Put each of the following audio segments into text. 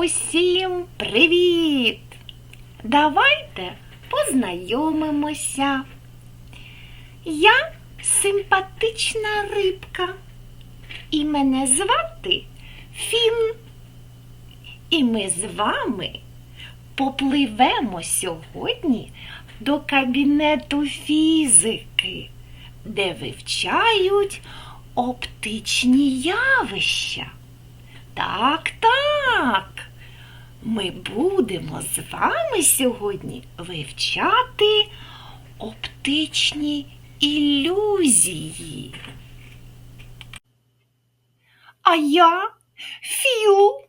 Усім привіт! Давайте познайомимося. Я симпатична рибка, і мене звати Фін. І ми з вами попливемо сьогодні до кабінету фізики, де вивчають оптичні явища. Так, так. Ми будемо з вами сьогодні вивчати оптичні ілюзії. А я Філ.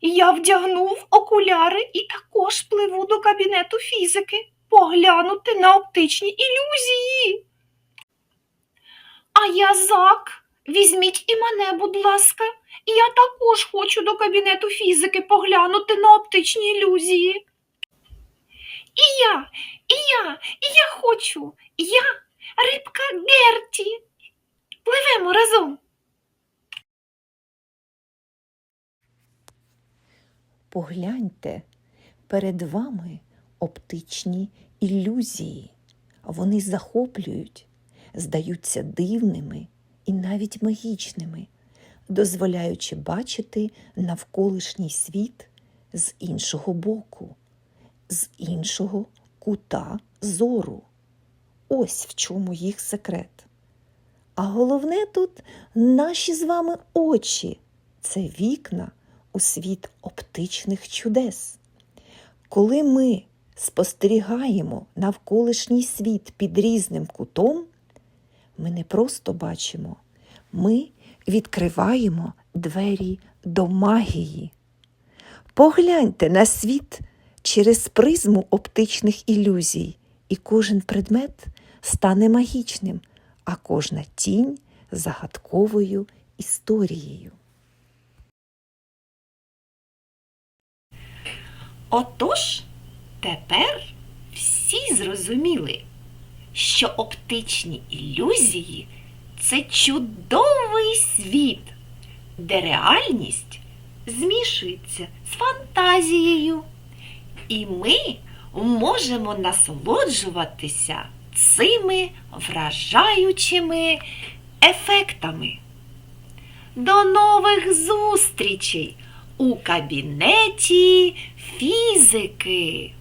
Я вдягнув окуляри і також пливу до кабінету фізики поглянути на оптичні ілюзії. А я Зак. Візьміть і мене, будь ласка. І я також хочу до кабінету фізики поглянути на оптичні ілюзії. І я, і я, і я хочу. Я рибка Герті. Пливемо разом. Погляньте, перед вами оптичні ілюзії. Вони захоплюють, здаються дивними і навіть магічними, дозволяючи бачити навколишній світ з іншого боку, з іншого кута зору. Ось в чому їх секрет. А головне тут наші з вами очі це вікна у світ оптичних чудес. Коли ми спостерігаємо навколишній світ під різним кутом, ми не просто бачимо, ми відкриваємо двері до магії. Погляньте на світ через призму оптичних ілюзій, і кожен предмет стане магічним, а кожна тінь загадковою історією. Отож, тепер всі зрозуміли, що оптичні ілюзії це чудовий світ, де реальність змішується з фантазією. І ми можемо насолоджуватися цими вражаючими ефектами. До нових зустрічей у кабінеті фізики.